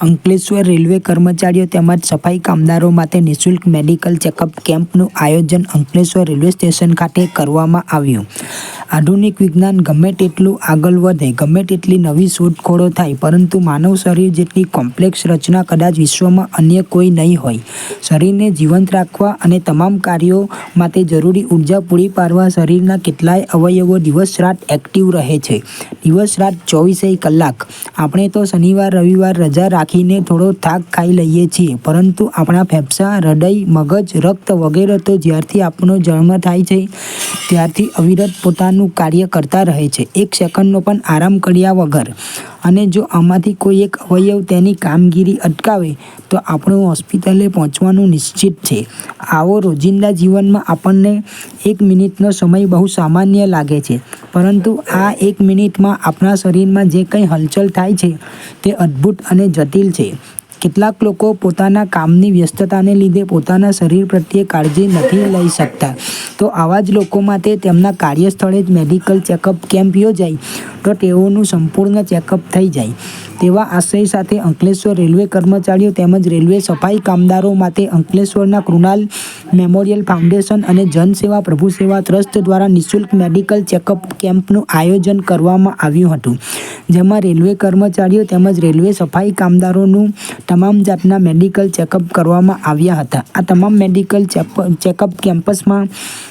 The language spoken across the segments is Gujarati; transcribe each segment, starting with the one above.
અંકલેશ્વર રેલવે કર્મચારીઓ તેમજ સફાઈ કામદારો માટે નિઃશુલ્ક મેડિકલ ચેકઅપ કેમ્પનું આયોજન અંકલેશ્વર રેલવે સ્ટેશન ખાતે કરવામાં આવ્યું. આધુનિક વિજ્ઞાન ગમે તેટલું આગળ વધે, ગમે તેટલી નવી શોધખોળો થાય, પરંતુ માનવ શરીર જેટલી કોમ્પ્લેક્સ રચના કદાચ વિશ્વમાં અન્ય કોઈ નહીં હોય. શરીરને જીવંત રાખવા અને તમામ કાર્યો માટે જરૂરી ઊર્જા પૂરી પાડવા શરીરના કેટલાય અવયવો દિવસ રાત એક્ટિવ રહે છે. દિવસ રાત ચોવીસેય કલાક. આપણે તો શનિવાર, રવિવાર રજા રાખીને થોડો થાક ખાઈ લઈએ છીએ, પરંતુ આપણા ફેફસા, હૃદય, મગજ, રક્ત વગેરે તો જ્યારથી આપણો જન્મ થાય છે, ત્યારથી અવિરત પોતાનું કાર્ય કરતા રહે છે. એક સેકન્ડનો પણ આરામ કર્યા વગર. અને જો આમાંથી કોઈ એક અવયવ તેની કામગીરી અટકાવે, તો આપણું હોસ્પિટલે પહોંચવાનું નિશ્ચિત છે. આવો રોજિંદા જીવનમાં આપણને એક મિનિટનો સમય બહુ સામાન્ય લાગે છે. પરંતુ આ એક મિનિટમાં આપણા શરીરમાં જે કંઈ હલચલ થાય છે, તે અદ્ભુત અને જટિલ છે. કેટલાક લોકો પોતાના કામની વ્યસ્તતાને લીધે પોતાના શરીર પ્રત્યે કાળજી નથી લઈ શકતા. તો આવા જ લોકો માટે તેમના કાર્યસ્થળે જ મેડિકલ ચેકઅપ કેમ્પ યોજાય તો તેઓનું સંપૂર્ણ ચેકઅપ થઈ જાય. તેવા આશય સાથે અંકલેશ્વર રેલવે કર્મચારીઓ તેમજ રેલવે સફાઈ કામદારો માટે અંકલેશ્વરના કૃણાલ મેમોરિયલ ફાઉન્ડેશન અને જનસેવા પ્રભુ સેવા ટ્રસ્ટ દ્વારા નિઃશુલ્ક મેડિકલ ચેકઅપ કેમ્પનું આયોજન કરવામાં આવ્યું હતું. જેમાં રેલવે કર્મચારીઓ તેમજ રેલવે સફાઈ કામદારોનું તમામ જાતના મેડિકલ ચેકઅપ કરવામાં આવ્યા હતા. આ તમામ મેડિકલ ચેકઅપ કેમ્પસમાં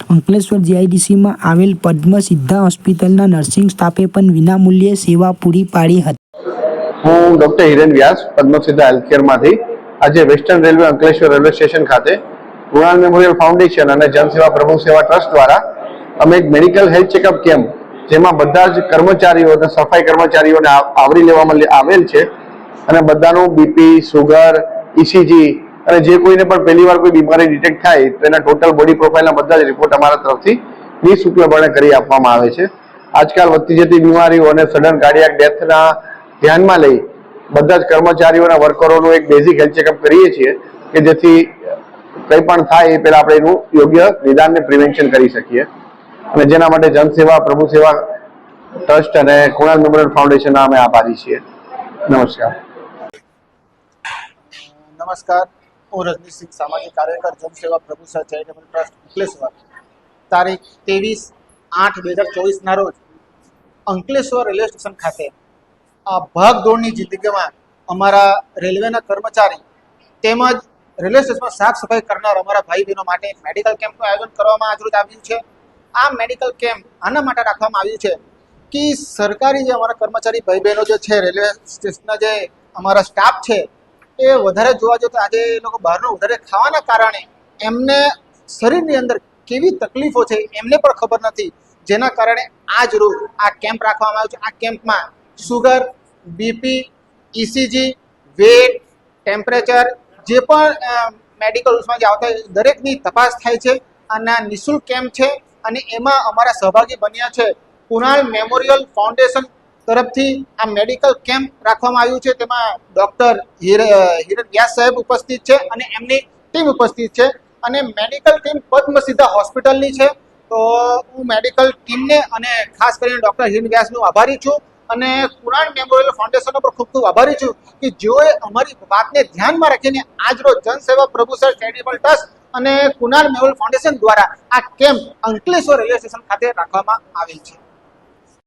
અંકલેશ્વર જીઆઈડીસીમાં આવેલ પદ્મ સિદ્ધા હોસ્પિટલના નર્સિંગ સ્ટાફે પણ વિનામૂલ્યે સેવા પૂરી પાડી હતી. હું ડોક્ટર હિરેન વ્યાસ, પદ્મસિદ્ધા હેલ્થકેરમાંથી, આજે western railway Ankleshwar railway station ખાતે કૃણાલ મેમોરિયલ ફાઉન્ડેશન અને જનસેવા પ્રભુ સેવા ટ્રસ્ટ દ્વારા અમે એક મેડિકલ હેલ્થ ચેકઅપ કેમ્પ, જેમાં બધા જ કર્મચારીઓ અને સફાઈ કર્મચારીઓને આવરી લેવામાં આવેલ છે. અને બધાનું બીપી સુગર ઇસીજી અને જે કોઈને પણ પહેલી વાર કોઈ બીમારી ડિટેક્ટ થાય, તો એના ટોટલ બોડી પ્રોફાઇલના બધા જ રિપોર્ટ અમારા તરફથી નિઃશુલ્કપણે કરી આપવામાં આવે છે. આજકાલ વધતી જતી બીમારીઓ અને સડન કાર્ડિયાક ડેથના ધ્યાનમાં લઈ બધા જ કર્મચારીઓના વર્કરોનું એક બેઝિક હેલ્થ ચેકઅપ કરીએ છીએ કે જેથી કંઈ પણ થાય એ પહેલા આપણે એનું યોગ્ય નિદાનને પ્રિવેન્શન કરી શકીએ. અને જેના માટે જનસેવા પ્રભુ સેવા, ટ્રસ્ટ અને કુણાલ મેમોરિયલ ફાઉન્ડેશનના અમે આભારી છીએ. નમસ્કાર. નમસ્કાર. હું રજનીશસિંહ સામાજિક કાર્યકર જનસેવા પ્રભુ સર ચેરિટેબલ ટ્રસ્ટ અંકલેશ્વર. તારીખ ત્રેવીસ આઠ બે હજાર ચોવીસના રોજ અંકલેશ્વર રેલવે સ્ટેશન ખાતે આ ભાગદોડની જિંદગીમાં અમારા રેલવેના કર્મચારી તેમજ રેલવે સ્ટેશનમાં સાફ સફાઈ કરનાર અમારા ભાઈ બહેનો માટે મેડિકલ કેમ્પનું આયોજન કરવામાં આજરોજ આવ્યું છે. આ મેડિકલ કેમ્પ આના માટે રાખવામાં આવ્યું છે કે સરકારી જે અમારા કર્મચારી ભાઈ બહેનો જે છે, રેલવે સ્ટેશનના જે અમારા સ્ટાફ છે, એ વધારે જોવા જઈએ તો આજે એ લોકો બહારનું વધારે ખાવાના કારણે એમને શરીરની અંદર કેવી તકલીફો છે એમને પણ ખબર નથી. જેના કારણે આજ રોજ આ કેમ્પ રાખવામાં આવ્યો છે. આ કેમ્પમાં sugar, BP ECG weight, temperature, જે પણ મેડિકલ્સમાં જે આવતા દરેકની તપાસ થાય છે અને આ નિઃશુલ્ક કેમ્પ છે અને એમાં અમારા સહભાગી બન્યા છે. કુણાલ મેમોરિયલ ફાઉન્ડેશન તરફથી આ મેડિકલ કેમ્પ રાખવામાં આવ્યું છે. તેમાં ડોક્ટર હિરન વ્યાસ સાહેબ ઉપસ્થિત છે અને એમની ટીમ ઉપસ્થિત છે અને મેડિકલ ટીમ પદ્મસિદ્ધા હોસ્પિટલની છે. તો હું મેડિકલ ટીમને અને ખાસ કરીને ડોક્ટર હિરન વ્યાસનો આભારી છું. અને કુરાન મેમોરિયલ ફાઉન્ડેશન પર ખૂબ ખૂબ આભારી છું કે જેઓએ અમારી વાતને ધ્યાનમાં રાખીને આજરોજ જનસેવા પ્રભુસર ચેરિટેબલ ટ્રસ્ટ અને કુનાલ મેમોરિયલ ફાઉન્ડેશન દ્વારા આ કેમ્પ અંકલેશ્વર રેલવે સ્ટેશન ખાતે રાખવામાં આવેલ છે.